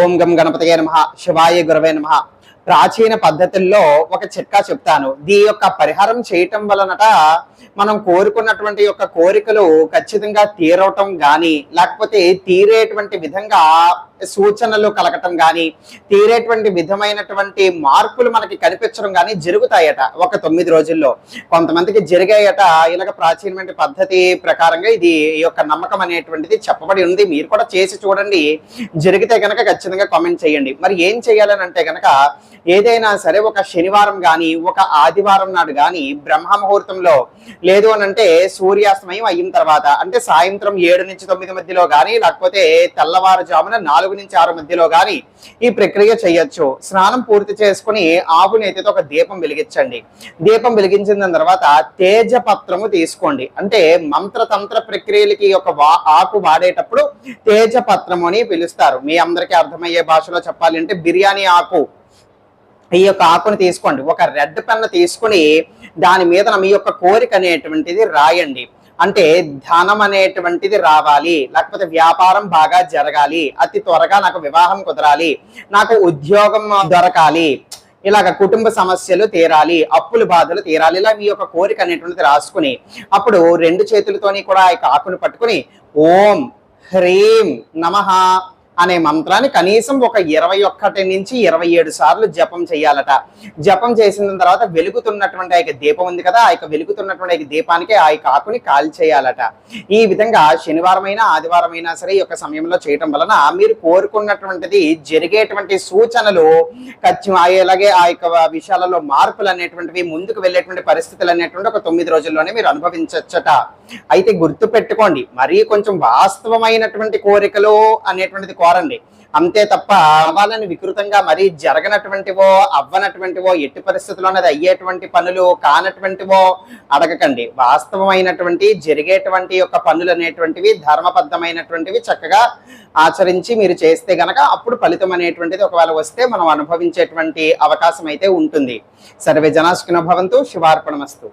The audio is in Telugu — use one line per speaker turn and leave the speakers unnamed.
ఓం గం గణపతయ నమ శివాయ గురవే నమ. ప్రాచీన పద్ధతుల్లో ఒక చిట్కా చెప్తాను. దీ యొక్క పరిహారం చేయటం వలనట మనం కోరుకున్నటువంటి యొక్క కోరికలు ఖచ్చితంగా తీరవటం గాని లేకపోతే తీరేటువంటి విధంగా సూచనలు కలగటం కానీ తీరేటువంటి విధమైనటువంటి మార్పులు మనకి కనిపించడం కానీ జరుగుతాయట ఒక తొమ్మిది రోజుల్లో. కొంతమందికి జరిగాయట ఇలాగ ప్రాచీనమైన పద్ధతి ప్రకారంగా ఇది ఈ యొక్క నమ్మకం అనేటువంటిది చెప్పబడి ఉంది. మీరు కూడా చేసి చూడండి. జరిగితే కనుక ఖచ్చితంగా కామెంట్ చేయండి. మరి ఏం చేయాలని అంటే కనుక ఏదైనా సరే ఒక శనివారం కానీ ఒక ఆదివారం నాడు కానీ బ్రహ్మ ముహూర్తంలో లేదు అని అంటే సూర్యాస్తమయం అయిన తర్వాత అంటే సాయంత్రం ఏడు నుంచి తొమ్మిది మధ్యలో కానీ లేకపోతే తెల్లవారుజామున నాలుగు నుంచి ఆరు మధ్యలో కానీ ఈ ప్రక్రియ చేయొచ్చు. స్నానం పూర్తి చేసుకుని ఆవు నేతితో ఒక దీపం వెలిగించండి. దీపం వెలిగించిన తర్వాత తేజ పత్రము తీసుకోండి. అంటే మంత్రతంత్ర ప్రక్రియలకి ఒక వా- ఆకు వాడేటప్పుడు తేజ పత్రము అని పిలుస్తారు. మీ అందరికీ అర్థమయ్యే భాషలో చెప్పాలి అంటే బిర్యానీ ఆకు. ఈ యొక్క ఆకును తీసుకోండి. ఒక రెడ్ పెన్ను తీసుకుని దాని మీద మీ యొక్క కోరిక అనేటువంటిది రాయండి. అంటే ధనం అనేటువంటిది రావాలి. లేకపోతే వ్యాపారం బాగా జరగాలి. అతి త్వరగా నాకు వివాహం కుదరాలి. నాకు ఉద్యోగం దొరకాలి. ఇలాగ కుటుంబ సమస్యలు తీరాలి. అప్పులు బాధలు తీరాలి. ఇలా మీ యొక్క కోరిక అనేటువంటిది రాసుకుని అప్పుడు రెండు చేతులతోని కూడా ఆ యొక్క ఆకును పట్టుకుని ఓం హ్రీం నమః అనే మంత్రాన్ని కనీసం ఒక ఇరవై ఒక్కటి నుంచి ఇరవై ఏడు సార్లు జపం చేయాలట. జపం చేసిన తర్వాత వెలుగుతున్నటువంటి ఆ యొక్క దీపం ఉంది కదా ఆ యొక్క వెలుగుతున్నటువంటి ఆ యొక్క దీపానికి ఆ యొక్క ఆకుని కాల్ చేయాలట ఈ విధంగా శనివారం అయినా ఆదివారం అయినా సరే ఈ యొక్క సమయంలో చేయటం వలన మీరు కోరుకున్నటువంటిది జరిగేటువంటి సూచనలు ఖచ్చితం అయ్యేలాగే ఆ యొక్క విషయాలలో మార్పులు అనేటువంటివి ముందుకు వెళ్ళేటువంటి పరిస్థితులు అనేటువంటి ఒక తొమ్మిది రోజుల్లోనే మీరు అనుభవించచ్చట. అయితే గుర్తు పెట్టుకోండి మరీ కొంచెం వాస్తవమైనటువంటి కోరికలు అనేటువంటిది కోరండి అంతే తప్ప అవ్వాలని వికృతంగా మరీ జరగనటువంటివో అవ్వనటువంటివో ఎట్టి పరిస్థితుల్లో అది అయ్యేటువంటి పనులు కానటువంటివో అడగకండి. వాస్తవమైనటువంటి జరిగేటువంటి యొక్క పనులు అనేటువంటివి ధర్మబద్ధమైనటువంటివి చక్కగా ఆచరించి మీరు చేస్తే గనక అప్పుడు ఫలితం అనేటువంటిది ఒకవేళ వస్తే మనం అనుభవించేటువంటి అవకాశం అయితే ఉంటుంది. సర్వే జనాసుకున భవంతు. శివార్పణమస్తు.